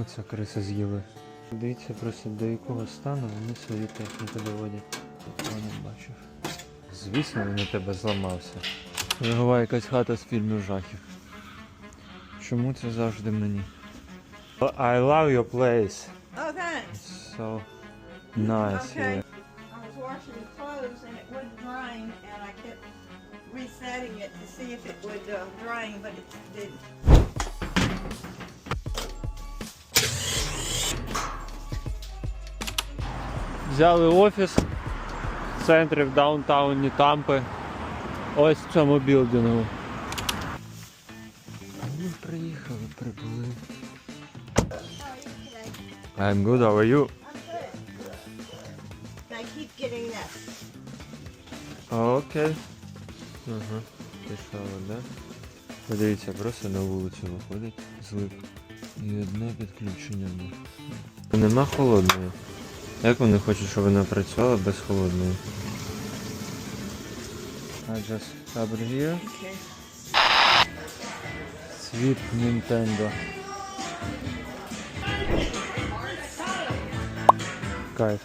Оце криси з'їли. Дивіться просто до якого стану вони свою техніку доводять. Я не бачив. Звісно, він у тебе зламався. Чергова якась хата з фільмів жахів. Чому це завжди мені? I love your place. Oh, thanks. So nice Okay. here. I was washing clothes and it wasn't drying, and I kept resetting it to see if it would uh, drying, but it didn't. Взяли офіс в центрі в даунтауні Тампи. Ось в цьому білдингу. Ми приїхали, прибули. I'm good, how are you? I keep getting this. Окей. Ага. Пішла вода. Подивіться, просто на вулицю виходить злив. І одне підключення. Нема холодної. Як вони хочуть, щоб вона працювала без холодної? I just have here. Okay. Світ Nintendo. Кайф.